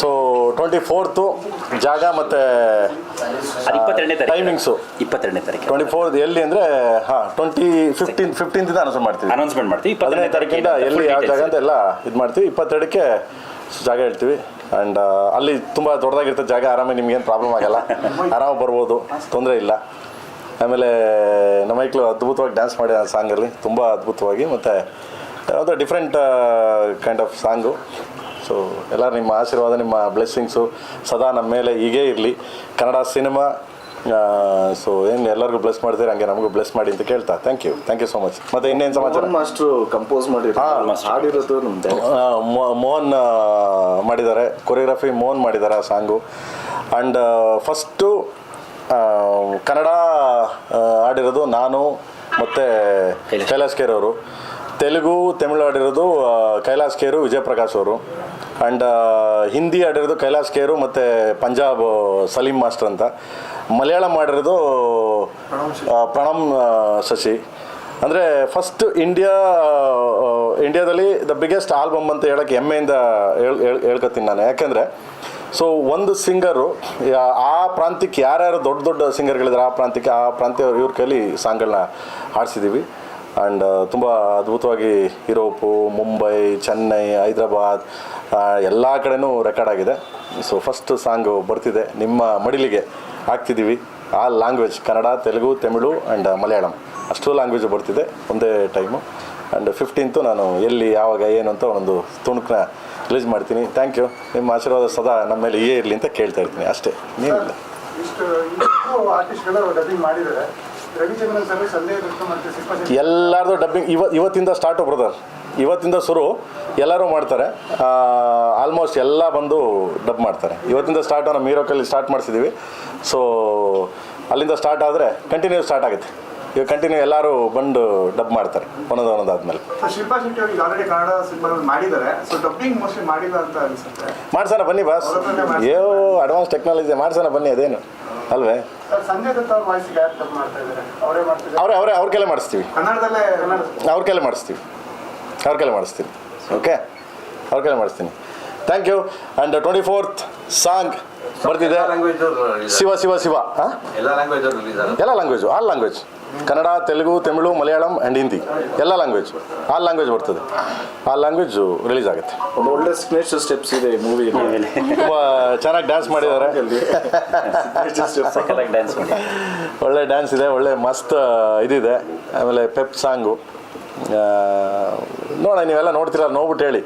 So twenty fourth ಜಾಗ ಮತ್ತು timings ಇಪ್ಪತ್ತೆರಡನೇ ತಾರೀಕು. ಟ್ವೆಂಟಿ ಫೋರ್ ಎಲ್ಲಿ ಅಂದರೆ ಹಾಂ ಟ್ವೆಂಟಿ ಫಿಫ್ಟೀನ್ ಫಿಫ್ಟೀನ್ತಿಂದ ಅನೌನ್ಸ್ ಮಾಡ್ತೀವಿ. ಅನೌನ್ಸ್ಮೆಂಟ್ ಮಾಡ್ತೀವಿ. ಹದಿನೈದು ತಾರೀಕಿಂದ ಎಲ್ಲಿ ಯಾವ ಜಾಗ ಅಂತ ಎಲ್ಲ ಇದು ಮಾಡ್ತೀವಿ. ಇಪ್ಪತ್ತೆರಡಕ್ಕೆ ಜಾಗ ಹೇಳ್ತೀವಿ. ಆ್ಯಂಡ್ ಅಲ್ಲಿ ತುಂಬ ದೊಡ್ಡದಾಗಿರ್ತದೆ ಜಾಗ. ಆರಾಮಾಗಿ ನಿಮ್ಗೇನು ಪ್ರಾಬ್ಲಮ್ ಆಗಲ್ಲ. ಆರಾಮಾಗಿ ಬರ್ಬೋದು. ತೊಂದರೆ ಇಲ್ಲ. ಆಮೇಲೆ ನಮ್ಮ ಮೈಕ್ಳು ಅದ್ಭುತವಾಗಿ ಡ್ಯಾನ್ಸ್ ಮಾಡಿ ಆ ಸಾಂಗಲ್ಲಿ ತುಂಬ ಅದ್ಭುತವಾಗಿ. ಮತ್ತು ಯಾವುದೋ different kind of song so ಎಲ್ಲ ನಿಮ್ಮ ಆಶೀರ್ವಾದ ನಿಮ್ಮ ಬ್ಲೆಸ್ಸಿಂಗ್ಸು ಸದಾ ನಮ್ಮ ಮೇಲೆ ಹೀಗೇ ಇರಲಿ. ಕನ್ನಡ ಸಿನಿಮಾ ಸೊ ಏನು ಎಲ್ಲರಿಗೂ ಬ್ಲೆಸ್ ಮಾಡ್ತೀರಿ ಹಂಗೆ ನಮಗೂ ಬ್ಲೆಸ್ ಮಾಡಿ ಅಂತ ಕೇಳ್ತಾ. Thank you thank you so much ಮತ್ತೆ ಇನ್ನೇನು ಸಮಾಚಾರ? ಮಾಸ್ಟ್ರು ಕಂಪೋಸ್ ಮಾಡಿ ಹಾಡಿರೋದು ಮೋಹನ್ ಮಾಡಿದ್ದಾರೆ. ಕೊರಿಯೋಗ್ರಫಿ ಮೋಹನ್ ಮಾಡಿದ್ದಾರೆ ಆ ಸಾಂಗು ಆ್ಯಂಡ್ ಫಸ್ಟು ಕನ್ನಡ ಹಾಡಿರೋದು ಆಡಿರೋದು ನಾನು ಮತ್ತು. ಕೈಲಾಶ್ ಅವರು. ತೆಲುಗು ತಮಿಳು ಆಡಿರೋದು ಕೈಲಾಸ್ ಕೇರು ಖೇರು ವಿಜಯಪ್ರಕಾಶ್ ಅವರು. ಆ್ಯಂಡ್ ಹಿಂದಿ ಆಡಿರೋದು ಕೈಲಾಸ್ ಖೇರು ಮತ್ತು ಪಂಜಾಬ್ ಸಲೀಂ ಮಾಸ್ಟರ್ ಅಂತ. ಮಲಯಾಳಂ ಮಾಡಿರೋದು ಆ, ಪ್ರಣಮ್ ಶಶಿ. ಅಂದರೆ ಫಸ್ಟ್ ಇಂಡಿಯಾ ಇಂಡಿಯಾದಲ್ಲಿ ದ ಬಿಗ್ಗೆಸ್ಟ್ ಆಲ್ಬಮ್ ಅಂತ ಹೇಳೋಕ್ಕೆ ಹೆಮ್ಮೆಯಿಂದ ಹೇಳ್- ಹೇಳ್ಕೊತೀನಿ ನಾನು. ಯಾಕೆಂದರೆ ಸೊ ಒಂದು ಸಿಂಗರು ಆ ಪ್ರಾಂತ್ಯಕ್ಕೆ ಯಾರ್ಯಾರು ದೊಡ್ಡ ದೊಡ್ಡ ಸಿಂಗರ್ಗಳಿದ್ದಾರೆ ಆ ಪ್ರಾಂತ್ಯಕ್ಕೆ ಆ ಪ್ರಾಂತ್ಯ ಇವ್ರ ಕೈಲಿ ಸಾಂಗ್ಗಳನ್ನ ಹಾಡಿಸಿದ್ದೀವಿ ಆ್ಯಂಡ್ ತುಂಬ ಅದ್ಭುತವಾಗಿ ಯುರೋಪು ಮುಂಬೈ ಚೆನ್ನೈ ಹೈದ್ರಾಬಾದ್ ಎಲ್ಲ ಕಡೆನೂ ರೆಕಾರ್ಡ್ ಆಗಿದೆ. ಸೊ ಫಸ್ಟ್ ಸಾಂಗು ಬರ್ತಿದೆ. ನಿಮ್ಮ ಮಡಿಲಿಗೆ ಹಾಕ್ತಿದ್ದೀವಿ. ಆ ಲ್ಯಾಂಗ್ವೇಜ್ ಕನ್ನಡ, ತೆಲುಗು, ತಮಿಳು ಆ್ಯಂಡ್ ಮಲಯಾಳಂ. ಅಷ್ಟು ಲ್ಯಾಂಗ್ವೇಜ್ ಬರ್ತಿದೆ. ಒಂದೇ ಟೈಮು ಆ್ಯಂಡ್ ಫಿಫ್ಟೀನ್ತು ನಾನು ಎಲ್ಲಿ, ಯಾವಾಗ, ಏನು ಅಂತ ಒಂದು ತುಣುಕನ್ನ ರಿಲೀಸ್ ಮಾಡ್ತೀನಿ. ಥ್ಯಾಂಕ್ ಯು ನಿಮ್ಮ ಆಶೀರ್ವಾದ ಸದಾ ನಮ್ಮ ಮೇಲೆ ಇಯೇ ಇರಲಿ ಅಂತ ಕೇಳ್ತಾ ಇರ್ತೀನಿ. ಅಷ್ಟೇ. ನೀನಿಲ್ಲ ಎಲ್ಲರದು ಡಬ್ಬಿಂಗ್ ಇವ ಇವತ್ತಿಂದ ಸ್ಟಾರ್ಟು ಬ್ರದರ್ ಇವತ್ತಿಂದ ಶುರು. ಎಲ್ಲರೂ ಮಾಡ್ತಾರೆ. ಆಲ್ಮೋಸ್ಟ್ ಎಲ್ಲ ಬಂದು ಡಬ್ ಮಾಡ್ತಾರೆ. ಇವತ್ತಿಂದ ಸ್ಟಾರ್ಟ್ ನಮ್ಮ ಮೀರೋಕಲ್ಲಿ ಸ್ಟಾರ್ಟ್ ಮಾಡಿಸಿದ್ದೀವಿ ಸೊ ಅಲ್ಲಿಂದ ಸ್ಟಾರ್ಟ್ ಆದರೆ ಕಂಟಿನ್ಯೂ ಸ್ಟಾರ್ಟ್ ಆಗುತ್ತೆ. ಇವಾಗ ಕಂಟಿನ್ಯೂ ಎಲ್ಲರೂ ಬಂದು ಡಬ್ ಮಾಡ್ತಾರೆ. ಒಂದೊಂದು ಒಂದೊಂದು ಆದಮೇಲೆ ಸೊ ಶಿಲ್ಪಾ ಶೆಟ್ಟಿ ಕನ್ನಡ ಸಿನಿಮಾಗಳು ಮಾಡಿದ್ದಾರೆ. ಸೊ ಡಬ್ಬಿಂಗ್ ಮೋಸ್ಟ್ಲಿ ಮಾಡಿಲ್ಲ ಅಂತ ಅನಿಸುತ್ತೆ. ಮಾಡ್ಸೋಣ ಬನ್ನಿ ಬಾಸ್ ಏ ಅಡ್ವಾನ್ಸ್ ಟೆಕ್ನಾಲಜಿ ಮಾಡ್ಸೋಣ ಬನ್ನಿ ಅದೇನು. ಅಲ್ವೇ? ಸಂಜಯ್ ದತ್ತ ಅವ್ರ ವಾಯ್ಸ್ ಯಾರು ಡಬ್ ಮಾಡ್ತಾ ಇದ್ದಾರೆ. ಅವರೇ ಮಾಡ್ತಿದ್ದಾರೆ. ಅವರೇ ಅವರೇ ಅವ್ರ ಕೈಲೇ ಮಾಡಿಸ್ತೀವಿ. ಕನ್ನಡದಲ್ಲೇ ಕನ್ನಡ ಅವ್ರ ಕೈಲೇ ಮಾಡಿಸ್ತೀವಿ. ಅವ್ರ ಕೈಲೇ ಮಾಡಿಸ್ತೀನಿ. ಓಕೆ ಅವ್ರ ಕೈಲೇ ಮಾಡಿಸ್ತೀನಿ. Thank you and twenty fourth song ಬರ್ತಿದೆ ಲ್ಯಾಂಗ್ವೇಜ್ ಶಿವ ಶಿವ ಶಿವ. ಹಾಂ ಎಲ್ಲ ಲ್ಯಾಂಗ್ವೇಜ್ ಎಲ್ಲ language all language Kannada Telugu Tamil Malayalam and Hindi. ಎಲ್ಲ ಲ್ಯಾಂಗ್ವೇಜ್ ಆ ಲ್ಯಾಂಗ್ವೇಜ್ ಬರ್ತದೆ. ಆ ಲ್ಯಾಂಗ್ವೇಜು ರಿಲೀಸ್ ಆಗುತ್ತೆ. ಒಂದು ಒಳ್ಳೆ ಸಿಗ್ನೇಚರ್ ಸ್ಟೆಪ್ಸ್ ಇದೆ ಈ ಮೂವಿ ತುಂಬ ಚೆನ್ನಾಗಿ ಡ್ಯಾನ್ಸ್ ಮಾಡಿದ್ದಾರೆ. ಸಖತ್ತಾಗಿ ಡ್ಯಾನ್ಸ್ ಮಾಡಿ. ಒಳ್ಳೆ ಡ್ಯಾನ್ಸ್ ಇದೆ ಒಳ್ಳೆ ಮಸ್ತ್ ಇದಿದೆ. ಆಮೇಲೆ ಪೆಪ್ ಸಾಂಗು ನೋಡ ನೀವೆಲ್ಲ ನೋಡ್ತೀರ ನೋಡ್ಬಿಟ್ಟು ಹೇಳಿ.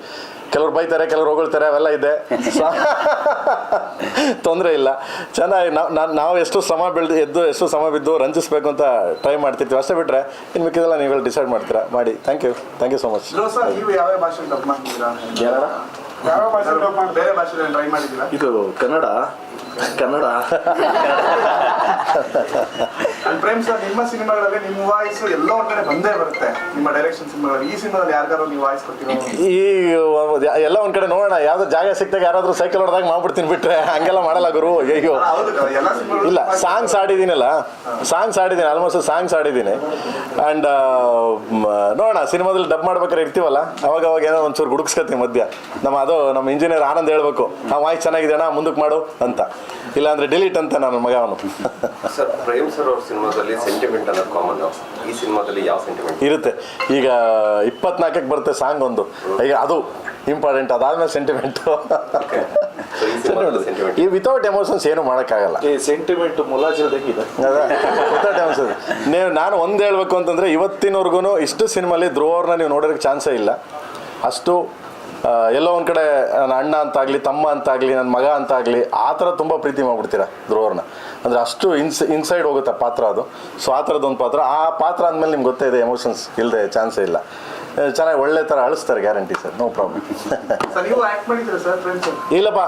ಕೆಲವ್ರು ಬೈತಾರೆ ಕೆಲವ್ರು ಹೊಗಳ್ತಾರೆ ಅವೆಲ್ಲ ಇದೆ. ತೊಂದರೆ ಇಲ್ಲ. ಚೆನ್ನಾಗಿ ನಾವು ಎಷ್ಟು ಸಮ ಬೆಳೆದು ಎದ್ದು ಎಷ್ಟು ಸಮ ಬಿದ್ದು ರಂಜಿಸ್ಬೇಕು ಅಂತ ಟ್ರೈ ಮಾಡ್ತಿರ್ತೀವಿ. ಅಷ್ಟೇ ಬಿಟ್ಟರೆ ಇನ್ನು ಮಿಕ್ಕಿದೆಲ್ಲ ನೀವೆಲ್ಲ ಡಿಸೈಡ್ ಮಾಡ್ತೀರಾ? ಮಾಡಿ. Thank you thank you so much bro try ಮಾಡಿದ್ದೀರಾ? ಇದು ಕನ್ನಡ. ಕನ್ನಡ. ಅಂಡ್ ಪ್ರೇಮ್ ಸರ್ ನಿಮ್ಮ ಸಿನಿಮಾಗಳಲ್ಲಿ ನಿಮ್ಮ ವಾಯ್ಸ್ ಎಲ್ಲೋ ಒಂದ್ ಕಡೆ ಬಂದೇ ಬರುತ್ತೆ. ನಿಮ್ಮ ಡೈರೆಕ್ಷನ್ ಸಿನಿಮಾಗಳಲ್ಲಿ ಈ ಸಿನಿಮಾದಲ್ಲಿ ಯಾರಿಗಾರು ನೀವು ವಾಯ್ಸ್ ಈ ಎಲ್ಲ ಒಂದ್ ಕಡೆ ನೋಡೋಣ. ಯಾವ್ದು ಜಾಗ ಸಿಕ್ತಾಗ ಯಾರಾದ್ರೂ ಸೈಕಲ್ ಹೊಡೆದಾಗ ಮಾಡ್ಬಿಡ್ತೀನಿ ಬಿಟ್ರೆ ಹಂಗೆಲ್ಲ ಮಾಡಲ್ಲ ಗುರು. ಅಯ್ಯೋ ಎಲ್ಲ ಸಿನಿಮಾಗಳು. ಇಲ್ಲ ಸಾಂಗ್ಸ್ ಆಡಿದ್ದೀನಲ್ಲ ಸಾಂಗ್ಸ್ ಆಡಿದ್ದೀನಿ ಆಲ್ಮೋಸ್ಟ್ ಸಾಂಗ್ಸ್ ಆಡಿದ್ದೀನಿ ಆ್ಯಂಡ್ ನೋಡೋಣ ಸಿನಿಮಾದಲ್ಲಿ ಡಬ್ ಮಾಡ್ಬೇಕಾದ್ರೆ ಇರ್ತೀವಲ್ಲ? ಅವಾಗ ಅವಾಗ ಏನೋ ಒಂಚೂರು ಗುಡುಕ್ಸ್ಕತ್ತೀನಿ ಮಧ್ಯ. ನಮ್ಮ ಅದು ನಮ್ಮ ಇಂಜಿನಿಯರ್ ಆನಂದ್ ಹೇಳ್ಬೇಕು ಆ ವಾಯ್ಸ್ ಚೆನ್ನಾಗಿದೆ ಅಣ್ಣ ಮುಂದಕ್ಕೆ ಮಾಡು ಅಂತ. ಇಲ್ಲಾಂದ್ರೆ ಡಿಲೀಟ್ ಅಂತ ನನ್ನ ಮಗ ಅವನು ಸರ್ ಪ್ರೇಮ್ ಸರ್ ಅವ್ರ ಸಿನಿಮಾದಲ್ಲಿ ಸೆಂಟಿಮೆಂಟ್ ಅನ್ನೋದು ಕಾಮನ್ ಈ ಸಿನಿಮಾದಲ್ಲಿ ಯಾವ ಸೆಂಟಿಮೆಂಟ್ ಇರುತ್ತೆ. ಈಗ ಇಪ್ಪತ್ನಾಲ್ಕಕ್ಕೆ ಬರುತ್ತೆ ಸಾಂಗ್ ಒಂದು. ಈಗ ಅದು ಇಂಪಾರ್ಟೆಂಟ್ ಅದಾದ್ಮೇಲೆ ಸೆಂಟಿಮೆಂಟು ಈ ಸಿನಿಮಾದಲ್ಲಿ ಸೆಂಟಿಮೆಂಟ್ ಈ ವಿತೌಟ್ ಎಮೋಷನ್ಸ್ ಏನು ಮಾಡೋಕ್ಕಾಗಲ್ಲ. ಈ ಸೆಂಟಿಮೆಂಟ್ ಮುಲಾಜಿಲ್ದಂಗಿದೆ ವಿತೌಟ್ ಎಮೋಷನ್ಸ್ ನೀವು ನಾನು ಒಂದು ಹೇಳ್ಬೇಕು ಅಂತಂದರೆ ಇವತ್ತಿನವರೆಗೂ ಇಷ್ಟು ಸಿನಿಮಾಲಿ ಧ್ರುವವ್ರನ್ನ ನೀವು ನೋಡೋದಕ್ಕೆ ಚಾನ್ಸೇ ಇಲ್ಲ. ಅಷ್ಟು ಎಲ್ಲೋ ಒಂದು ಕಡೆ ನನ್ನ ಅಣ್ಣ ಅಂತಾಗಲಿ ತಮ್ಮ ಅಂತಾಗಲಿ ನನ್ನ ಮಗ ಅಂತಾಗಲಿ ಆ ಥರ ತುಂಬ ಪ್ರೀತಿ ಮಾಡ್ಬಿಡ್ತೀರಾ ಧ್ರುವರ್ನ? ಅಂದರೆ ಅಷ್ಟು ಇನ್ಸ್ ಇನ್ಸೈಡ್ ಹೋಗುತ್ತೆ ಪಾತ್ರ ಅದು. ಸೊ ಆ ಥರದ್ದೊಂದು ಪಾತ್ರ. ಆ ಪಾತ್ರ ಅಂದಮೇಲೆ ನಿಮ್ಗೆ ಗೊತ್ತೇ ಇದೆ ಎಮೋಷನ್ಸ್ ಇಲ್ಲದೆ ಚಾನ್ಸೇ ಇಲ್ಲ. ಚೆನ್ನಾಗಿ ಒಳ್ಳೆ ಥರ ಅಳಿಸ್ತಾರೆ ಗ್ಯಾರಂಟಿ ಸರ್ ನೋ ಪ್ರಾಬ್ಲಮ್. ಇಲ್ಲಪ್ಪ.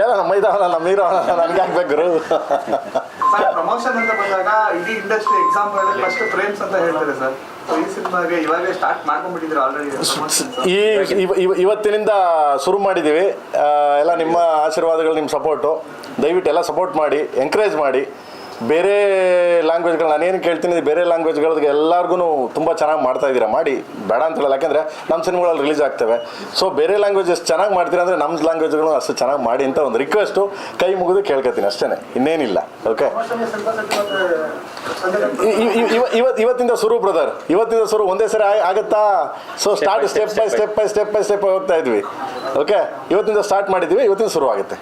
ಏನ ನಮ್ಮ ಇದಾವಲ್ಲ ನಮ್ಮ ಹೀರೋ ನನಗೆ ಹಾಕ್ಬೇಕು ಸರ್ ಪ್ರಮೋಷನ್ ಅಂತ ಬಂದಾಗ ಇಡೀ ಇಂಡಸ್ಟ್ರಿ ಎಕ್ಸಾಮ್ ಫಸ್ಟ್ ಫ್ರೇಮ್ಸ್ ಅಂತ ಹೇಳ್ತಾರೆ ಸರ್? ಈ ಇವತ್ತಿನಿಂದ ಶುರು ಮಾಡಿದ್ದೀವಿ. ಎಲ್ಲ ನಿಮ್ಮ ಆಶೀರ್ವಾದಗಳು ನಿಮ್ಮ ಸಪೋರ್ಟು ದಯವಿಟ್ಟು ಎಲ್ಲ ಸಪೋರ್ಟ್ ಮಾಡಿ ಎಂಕರೇಜ್ ಮಾಡಿ. ಬೇರೆ ಲ್ಯಾಂಗ್ವೇಜ್ಗಳು ನಾನೇನು ಕೇಳ್ತೀನಿ ಬೇರೆ ಲ್ಯಾಂಗ್ವೇಜ್ಗಳಿಗೆ ಎಲ್ಲರಿಗೂ ತುಂಬ ಚೆನ್ನಾಗಿ ಮಾಡ್ತಾ ಇದ್ದೀರಾ ಮಾಡಿ ಬೇಡ ಅಂತ ಹೇಳಲ್ಲ. ಯಾಕೆಂದರೆ ನಮ್ಮ ಸಿನಿಮಾಗಳಲ್ಲಿ ರಿಲೀಸ್ ಆಗ್ತವೆ. ಸೊ ಬೇರೆ ಲ್ಯಾಂಗ್ವೇಜಸ್ ಚೆನ್ನಾಗಿ ಮಾಡ್ತೀರಾ ಅಂದರೆ ನಮ್ಮ ಲ್ಯಾಂಗ್ವೇಜ್ಗಳು ಅಷ್ಟು ಚೆನ್ನಾಗಿ ಮಾಡಿ ಅಂತ ಒಂದು ರಿಕ್ವೆಸ್ಟು ಕೈ ಮುಗಿದು ಕೇಳ್ಕೊತೀನಿ ಅಷ್ಟೇ ಇನ್ನೇನಿಲ್ಲ. ಓಕೆ ಇವತ್ತು ಇವತ್ತಿಂದ ಶುರು ಬ್ರದರ್ ಇವತ್ತಿಂದ ಶುರು ಒಂದೇ ಸರಿ ಆಗುತ್ತಾ? ಆಗತ್ತಾ so start step by step by step by step ಹೋಗ್ತಾ ಇದ್ವಿ. ಓಕೆ ಇವತ್ತಿಂದ ಸ್ಟಾರ್ಟ್ ಮಾಡಿದ್ವಿ ಇವತ್ತಿಂದ ಶುರು ಆಗುತ್ತೆ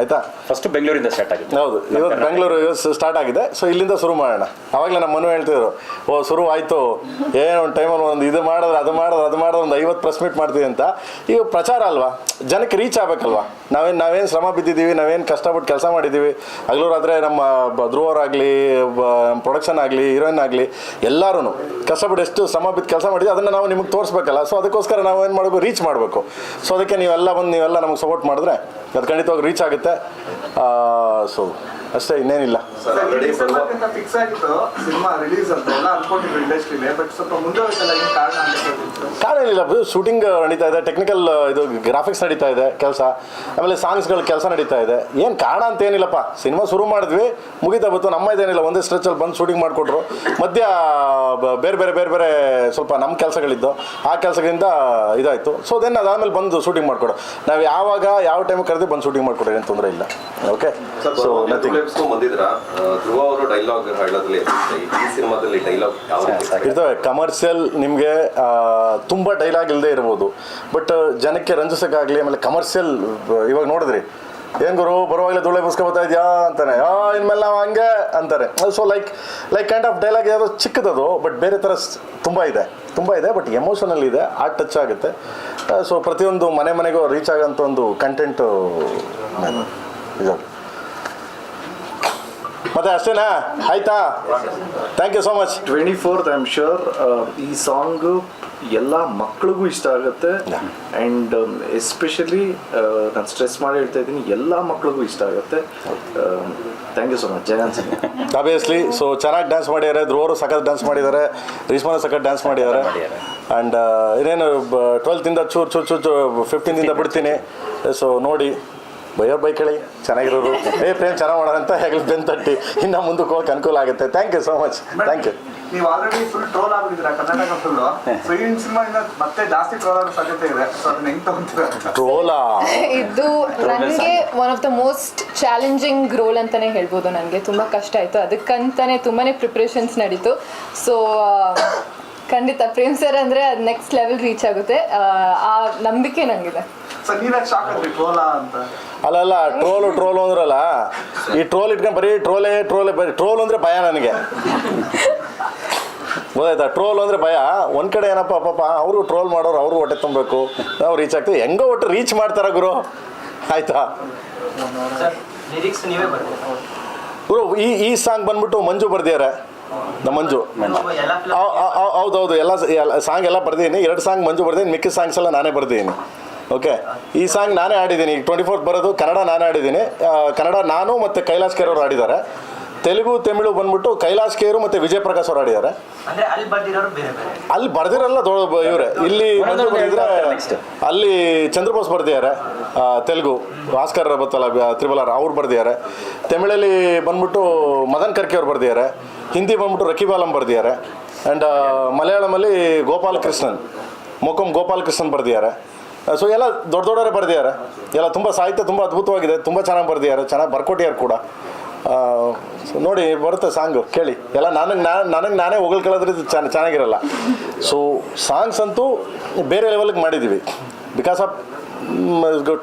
ಆಯ್ತಾ ಫಸ್ಟ್ ಬೆಂಗಳೂರಿಂದ ಸ್ಟಾರ್ಟ್ ಆಗಿದೆ ಹೌದು. ಇವತ್ತು ಬೆಂಗಳೂರು ಸ್ಟಾರ್ಟ್ ಆಗಿದೆ. ಸೊ ಇಲ್ಲಿಂದ ಶುರು ಮಾಡೋಣ. ಅವಾಗಲೇ ನಮ್ಮ ಮನು ಹೇಳ್ತಿದ್ರು, ಓ ಶುರು ಆಯಿತು ಏನೋ ಒಂದು ಟೈಮಲ್ಲಿ ಒಂದು ಇದು ಮಾಡಿದ್ರೆ, ಅದು ಮಾಡಿದ್ರೆ ಅದು ಮಾಡಿದ್ರೆ ಒಂದು ಐವತ್ತು ಪ್ರೆಸ್ ಮೀಟ್ ಮಾಡ್ತೀವಿ ಅಂತ. ಈಗ ಪ್ರಚಾರ ಅಲ್ವಾ? ಜನಕ್ಕೆ ರೀಚ್ ಆಗಬೇಕಲ್ವಾ? ನಾವೇನು ನಾವೇನು ಶ್ರಮ ಬಿದ್ದಿದ್ದೀವಿ, ನಾವೇನು ಕಷ್ಟಪಟ್ಟು ಕೆಲಸ ಮಾಡಿದ್ದೀವಿ. ಹಗಲೂರಾದರೆ ನಮ್ಮ ಧ್ರುವರಾಗಲಿ ಪ್ರೊಡಕ್ಷನ್ ಆಗಲಿ ಹೀರೋಯಿನ್ ಆಗಲಿ ಎಲ್ಲರೂ ಕಷ್ಟಪಟ್ಟು ಎಷ್ಟು ಶ್ರಮ ಬಿದ್ದು ಕೆಲಸ ಮಾಡಿದ್ವಿ, ಅದನ್ನು ನಾವು ನಿಮಗೆ ತೋರಿಸ್ಬೇಕಲ್ಲ. ಸೊ ಅದಕ್ಕೋಸ್ಕರ ನಾವು ಏನು ಮಾಡಬೇಕು? ರೀಚ್ ಮಾಡಬೇಕು. ಸೊ ಅದಕ್ಕೆ ನೀವೆಲ್ಲ ಬಂದು ನೀವೆಲ್ಲ ನಮಗೆ ಸಪೋರ್ಟ್ ಮಾಡಿದ್ರೆ ಅದು ಖಂಡಿತವಾಗಿ ರೀಚ್ ಆಗುತ್ತೆ. ಸೊ ಅಷ್ಟೇ ಇನ್ನೇನಿಲ್ಲ. ಕಾರಣ ಅಂತ ಹೇಳ್ತೀನಿ ಕಾರಣ ಏನಿಲ್ಲ ಶೂಟಿಂಗ್ ನಡೀತಾ ಇದೆ ಟೆಕ್ನಿಕಲ್ ಇದು ಗ್ರಾಫಿಕ್ಸ್ ನಡೀತಾ ಇದೆ ಕೆಲಸ. ಆಮೇಲೆ ಸಾಂಗ್ಸ್ಗಳ ಕೆಲಸ ನಡೀತಾ ಇದೆ. ಏನು ಕಾರಣ ಅಂತ ಏನಿಲ್ಲಪ್ಪ. ಸಿನಿಮಾ ಶುರು ಮಾಡಿದ್ವಿ ಮುಗಿತಾ ಬಂತು ನಮ್ಮ ಇದೇನಿಲ್ಲ ಒಂದೇ ಸ್ಟ್ರೆಚಲ್ಲಿ ಬಂದು ಶೂಟಿಂಗ್ ಮಾಡಿಕೊಟ್ರು. ಮಧ್ಯ ಬ- ಬೇರೆ ಬೇರೆ ಬೇರೆ ಬೇರೆ ಸ್ವಲ್ಪ ನಮ್ಮ ಕೆಲಸಗಳಿದ್ದು ಆ ಕೆಲಸಗಳಿಂದ ಇದಾಯಿತು. ಸೊ ದೆನ್ ಅದಾದಮೇಲೆ ಬಂದು ಶೂಟಿಂಗ್ ಮಾಡಿಕೊಡು. ನಾವು ಯಾವಾಗ ಯಾವ ಟೈಮ್ ಕರೆದು ಬಂದು ಶೂಟಿಂಗ್ ಮಾಡಿಕೊಡ್ರಿ ಏನು ತೊಂದರೆ ಇಲ್ಲ. ಓಕೆ ಸೊ ನಥಿಂಗ್ ಬಂದಿದ್ರ ಧ್ರುವ ಅವರು ಡೈಲಾಗ್ ಹೇಳೋದ್ರಲ್ಲಿ ಈ ಸಿನಿಮಾದಲ್ಲಿ ಡೈಲಾಗ್? ಇರ್ತವೆ ಕಮರ್ಷಿಯಲ್ ನಿಮಗೆ ತುಂಬ ಡೈಲಾಗ್ ಇಲ್ಲದೆ ಇರ್ಬೋದು. ಬಟ್ ಜನಕ್ಕೆ ರಂಜಿಸೋಕ್ಕಾಗಲಿ ಆಮೇಲೆ ಕಮರ್ಷಿಯಲ್ ಇವಾಗ ನೋಡಿದ್ರಿ. ಏನ್ ಗುರು ಬರುವಾಗಲೇ ಧೂಳೆ ಬರ್ತಾ ಇದೆಯಾ ಅಂತಾನೆ. ಆ ಇನ್ಮೇಲೆ ನಾವು ಹಂಗೆ ಅಂತಾರೆ. So like like kind of dialogue ಯಾವುದೋ ಚಿಕ್ಕದದು ಬಟ್ ಬೇರೆ ಥರ ಸ್- ತುಂಬ ಇದೆ. ತುಂಬ ಇದೆ ಬಟ್ ಎಮೋಷನಲ್ ಇದೆ ಆ ಟಚ್ ಆಗುತ್ತೆ. ಸೊ ಪ್ರತಿಯೊಂದು ಮನೆ ಮನೆಗೂ ರೀಚ್ ಆಗೋಂಥ ಒಂದು ಕಂಟೆಂಟು ಇದು. ಮತ್ತೆ ಅಷ್ಟೇನಾ? ಆಯ್ತಾ? Thank you so much twenty fourth I am sure ಈ ಸಾಂಗ್ ಎಲ್ಲ ಮಕ್ಳಿಗೂ ಇಷ್ಟ ಆಗುತ್ತೆ. ಆ್ಯಂಡ್ ಎಸ್ಪೆಷಲಿ ನಾನು ಸ್ಟ್ರೆಸ್ ಮಾಡಿ ಹೇಳ್ತಾ ಇದ್ದೀನಿ ಎಲ್ಲ ಮಕ್ಕಳಿಗೂ ಇಷ್ಟ ಆಗುತ್ತೆ. Thank you so much Jaya Singh. Obviously so ಚೆನ್ನಾಗಿ ಡ್ಯಾನ್ಸ್ ಮಾಡಿದ್ದಾರೆ ಧ್ರುವರು ಸಖತ್ ಡ್ಯಾನ್ಸ್ ಮಾಡಿದ್ದಾರೆ ರೀಸ್ಮಾನ ಸಖತ್ ಡ್ಯಾನ್ಸ್ ಮಾಡಿದ್ದಾರೆ. ಆ್ಯಂಡ್ ಇನ್ನೇನು ಟ್ವೆಲ್ತಿಂದ ಚೂರು ಚೂರು ಚೂರು ಫಿಫ್ಟೀನಿಂದ ಫಿಫ್ಟೀನ್ದಿಂದ ಬಿಡ್ತೀನಿ. ಸೊ ನೋಡಿ ಬೈಯೋ ಬೈಕ್ ಕೇಳಿ ಚೆನ್ನಾಗಿರೋರು ಏ ಪ್ರೇಮ್ ಚೆನ್ನಾಗಿ ಮಾಡೋಣ ಅಂತ ಹೇಗಲಿ ಬೆನ್ ತಟ್ಟಿ. ಇನ್ನು ಮುಂದಕ್ಕೆ ಹೋಗಕ್ಕೆ ಅನುಕೂಲ ಆಗುತ್ತೆ. Thank you so much thank you ನೀವು ಆಲ್ರೆಡಿ ಫುಲ್ ಟ್ರೋಲ್ ಆಗಿದ್ದೀರಾ ಕರ್ನಾಟಕ ಫುಲ್ ಸೊ ಈ ಸಿನಿಮಾ ಮತ್ತೆ ಜಾಸ್ತಿ ಟ್ರೋಲ್ ಆಗೋ ಸಾಧ್ಯತೆ ಇದೆ. ಸೊ ಅದನ್ನ ಹೆಂಗ್ ತಗೊಂತೀರಾ? ಟ್ರೋಲಾ ಇದು ನನಗೆ one of the most challenging role ಅಂತಾನೆ ಹೇಳ್ಬೋದು ನನಗೆ. ತುಂಬ ಕಷ್ಟ ಆಯಿತು. ಅದಕ್ಕಂತಾನೆ ತುಂಬಾನೇ ಪ್ರಿಪ್ರೇಷನ್ಸ್ ನಡೀತು. ಸೊ ಖಂಡಿತ ಪ್ರೇಮ್ ಸರ್ ಅಂದರೆ ಅದು ನೆಕ್ಸ್ಟ್ ಲೆವೆಲ್ ರೀಚ್ ಆಗುತ್ತೆ. ಆ, ಆ ನಂಬಿಕೆ ನನಗಿದೆ ಶಾಕ್ ಆದ್ರಿ ಟ್ರೋಲಾ ಅಂತ. ಅಲ್ಲ ಅಲ್ಲ ಟ್ರೋಲು ಟ್ರೋಲು ಅಂದ್ರಲ್ಲ ಈ ಟ್ರೋಲ್ ಇಟ್ಕೊಂಡು ಬರೀ ಟ್ರೋಲೇ ಟ್ರೋಲೇ ಬರೀ ಟ್ರೋಲ್ ಅಂದರೆ ಭಯ ನನಗೆ. ಗೊತ್ತಾಯ್ತಾ? ಟ್ರೋಲ್ ಅಂದರೆ ಭಯ. ಒಂದು ಕಡೆ ಏನಪ್ಪ ಪಾಪ ಅವರು ಟ್ರೋಲ್ ಮಾಡೋರು ಅವರು ಹೊಟ್ಟೆ ತುಂಬಬೇಕು. ನಾವು ರೀಚ್ ಆಗ್ತೀವಿ. ಹೆಂಗೋ ಒಟ್ಟು ರೀಚ್ ಮಾಡ್ತಾರ ಗುರು. ಆಯ್ತಾ? ಗುರು ಈ ಈ ಸಾಂಗ್ ಬಂದ್ಬಿಟ್ಟು ಮಂಜು ಬರ್ದಿದ್ದಾರೆ. ನಮ್ಮ ಮಂಜು. ಹೌದೌದು. ಎಲ್ಲ ಎಲ್ಲ ಸಾಂಗ್ ಎಲ್ಲ ಬರ್ದಿದ್ದೀನಿ. ಎರಡು ಸಾಂಗ್ ಮಂಜು ಬರ್ದಿದ್ದೀನಿ. ಮಿಕ್ಕಿದ ಸಾಂಗ್ಸ್ ಎಲ್ಲ ನಾನೇ ಬರ್ದಿದ್ದೀನಿ. ಓಕೆ ಈ ಸಾಂಗ್ ನಾನೇ ಆಡಿದ್ದೀನಿ ಈಗ ಟ್ವೆಂಟಿ ಫೋರ್ತ್ ಬರೋದು ಕನ್ನಡ ನಾನೇ ಆಡಿದ್ದೀನಿ ಕನ್ನಡ ನಾನು ಮತ್ತು ಕೈಲಾಶ್ ಕೇರ್ ಅವರು ಆಡಿದ್ದಾರೆ ತೆಲುಗು ತಮಿಳು ಬಂದ್ಬಿಟ್ಟು ಕೈಲಾಶ್ ಕೇರು ಮತ್ತು ವಿಜಯ್ ಪ್ರಕಾಶ್ ಅವರು ಆಡಿದ್ದಾರೆ ಅಲ್ಲಿ ಬರ್ದಿರಲ್ಲ ದೊಡ್ಡ ಇವರೇ. ಇಲ್ಲಿ ಮಂಜು ಬರ್ದಿದ್ರೆ ಅಲ್ಲಿ ಚಂದ್ರಬೋಸ್ ಬರ್ದಿದ್ದಾರೆ. ತೆಲುಗು. ಭಾಸ್ಕರ್ ಬತ್ತಲ್ಲ ತ್ರಿಬಲಾರ್ ಅವ್ರು ಬರ್ದಿದ್ದಾರೆ. ತಮಿಳಲ್ಲಿ ಬಂದ್ಬಿಟ್ಟು ಮದನ್ ಕರ್ಕಿ ಅವ್ರು ಬರ್ದಿದ್ದಾರೆ. ಹಿಂದಿ ಬಂದ್ಬಿಟ್ಟು ರಕಿಬಾಲಂ ಬರ್ದಿದ್ದಾರೆ. ಆ್ಯಂಡ್ ಮಲಯಾಳಮಲ್ಲಿ ಗೋಪಾಲಕೃಷ್ಣನ್ ಮೊಕಂ ಗೋಪಾಲಕೃಷ್ಣನ್ ಬರ್ದಿದ್ದಾರೆ. ಸೊ ಎಲ್ಲ ದೊಡ್ಡ ದೊಡ್ಡವರೇ ಬರೆದಿದ್ದಾರೆ. ಎಲ್ಲ ತುಂಬ ಸಾಹಿತ್ಯ ತುಂಬ ಅದ್ಭುತವಾಗಿದೆ. ತುಂಬ ಚೆನ್ನಾಗಿ ಬರೆದಿದ್ದಾರೆ. ಚೆನ್ನಾಗಿ ಬರ್ಕೊಟ್ಟಿದ್ದಾರೆ ಕೂಡ. ಸೊ ನೋಡಿ, ಬರುತ್ತೆ ಸಾಂಗು ಕೇಳಿ. ಎಲ್ಲ ನನಗೆ ನಾ, ನನಗೆ ನಾನೇ ಹೊಗಳ್ಕೊಳ್ಳೋದ್ರೆ ಚೆನ್ನ, ಚೆನ್ನಾಗಿರಲ್ಲ. ಸೊ ಸಾಂಗ್ಸ್ ಅಂತೂ ಬೇರೆ ಲೆವೆಲ್ಗೆ ಮಾಡಿದ್ದೀವಿ ಬಿಕಾಸ್ ಆಫ್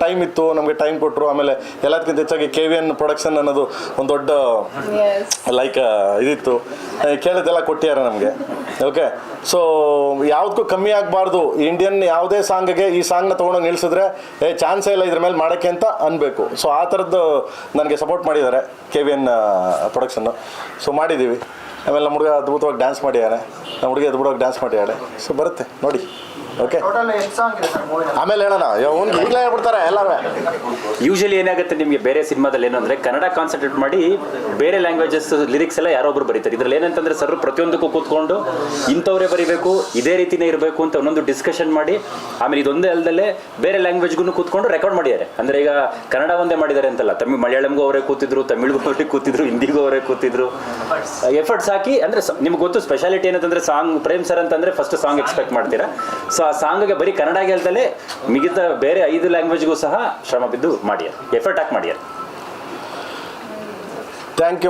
ಟೈಮ್ ಇತ್ತು ನಮಗೆ ಟೈಮ್ ಕೊಟ್ಟರು ಆಮೇಲೆ ಎಲ್ಲದಕ್ಕಿಂತ ಹೆಚ್ಚಾಗಿ ಕೆ ವಿ ಎನ್ ಪ್ರೊಡಕ್ಷನ್ ಅನ್ನೋದು ಒಂದು ದೊಡ್ಡ ಲೈಕ್ ಇದಿತ್ತು. ಕೇಳಿದ್ದೆಲ್ಲ ಕೊಟ್ಟಿದ್ದಾರೆ ನಮಗೆ. ಓಕೆ ಸೊ ಯಾವುದಕ್ಕೂ ಕಮ್ಮಿ ಆಗಬಾರ್ದು. ಇಂಡಿಯನ್ ಯಾವುದೇ ಸಾಂಗ್ಗೆ ಈ ಸಾಂಗ್ನ ತೊಗೊಂಡೋಗಿ ನಿಲ್ಸಿದ್ರೆ ಏ ಚಾನ್ಸೇ ಇಲ್ಲ ಇದ್ರ ಮೇಲೆ ಮಾಡೋಕ್ಕೆ ಅಂತ ಅನ್ಬೇಕು. ಸೊ ಆ ಥರದ್ದು ನನಗೆ ಸಪೋರ್ಟ್ ಮಾಡಿದ್ದಾರೆ K V N production so ಮಾಡಿದ್ದೀವಿ ಆಮೇಲೆ ನಮ್ಮ ಹುಡುಗ ಅದ್ಭುತವಾಗಿ ಡ್ಯಾನ್ಸ್ ಮಾಡಿದ್ದಾರೆ ನಮ್ಮ ಹುಡುಗಿ ಅದ್ಭುತವಾಗಿ ಡ್ಯಾನ್ಸ್ ಮಾಡಿದ್ದಾಳೆ ಸೊ ಬರುತ್ತೆ. ನೋಡಿ. ಓಕೆ ಟೋಟಲ್ ಎಷ್ಟು ಸಾಂಗ್ ಇದೆ ಸರ್ ಆಮೇಲೆ ಹೇಳೋಣ. ಈಗಲೇ ಹೇಳ್ಬಿಡ್ತಾರೆ ಎಲ್ಲರೂ ಯೂಶಲಿ ಏನಾಗುತ್ತೆ ನಿಮಗೆ ಬೇರೆ ಸಿನಿಮಾದಲ್ಲಿ ಏನು ಅಂದರೆ ಕನ್ನಡ ಕಾನ್ಸಂಟ್ರೇಟ್ ಮಾಡಿ ಬೇರೆ ಲ್ಯಾಂಗ್ವೇಜಸ್ ಲಿರಿಕ್ಸ್ ಎಲ್ಲ ಯಾರೋ ಒಬ್ರು ಬರೀತಾರೆ. ಇದ್ರಲ್ಲಿ ಏನಂತಂದ್ರೆ ಸರ್ ಪ್ರತಿಯೊಂದಕ್ಕೂ ಕೂತ್ಕೊಂಡು ಇಂಥವ್ರೇ ಬರೀಬೇಕು ಇದೇ ರೀತಿನೇ ಇರಬೇಕು ಅಂತ ಒಂದೊಂದು ಡಿಸ್ಕಷನ್ ಮಾಡಿ ಆಮೇಲೆ ಇದೊಂದೇ ಅಲ್ಲದಲ್ಲೇ ಬೇರೆ ಲ್ಯಾಂಗ್ವೇಜ್ಗೂ ಕೂತ್ಕೊಂಡು ರೆಕಾರ್ಡ್ ಮಾಡಿದ್ದಾರೆ. ಅಂದರೆ ಈಗ ಕನ್ನಡ ಒಂದೇ ಮಾಡಿದ್ದಾರೆ ಅಂತಲ್ಲ ತಮಿಳ್ ಮಲಯಾಳಂಗೂ ಅವರೇ ಕೂತಿದ್ರು ತಮಿಳ್ಗೂ ಅವರೇ ಕೂತಿದ್ರು ಹಿಂದಿಗೂ ಅವರೇ ಕೂತಿದ್ರು. ಎಫರ್ಟ್ಸ್ ಹಾಕಿ ಅಂದರೆ ನಿಮ್ಗೆ ಗೊತ್ತು ಸ್ಪೆಷಾಲಿಟಿ ಏನಂತಂದ್ರೆ ಸಾಂಗ್ ಪ್ರೇಮ್ ಸರ್ ಅಂತಂದ್ರೆ ಫಸ್ಟ್ ಸಾಂಗ್ ಎಕ್ಸ್ಪೆಕ್ಟ್ ಮಾಡ್ತೀರಾ. ಸೊ ಆ ಸಾಂಗ್ಗೆ ಬರೀ ಕನ್ನಡ ಗೆಲ್ದಲ್ಲೇ ಮಿಗಿದ ಬೇರೆ ಐದು ಲ್ಯಾಂಗ್ವೇಜ್ಗೂ ಸಹ ಶ್ರಮ ಬಿದ್ದು ಮಾಡ್ಯಾರ. ಎಫರ್ಟ್ ಹಾಕಿ ಮಾಡ್ಯಾರ. Thank you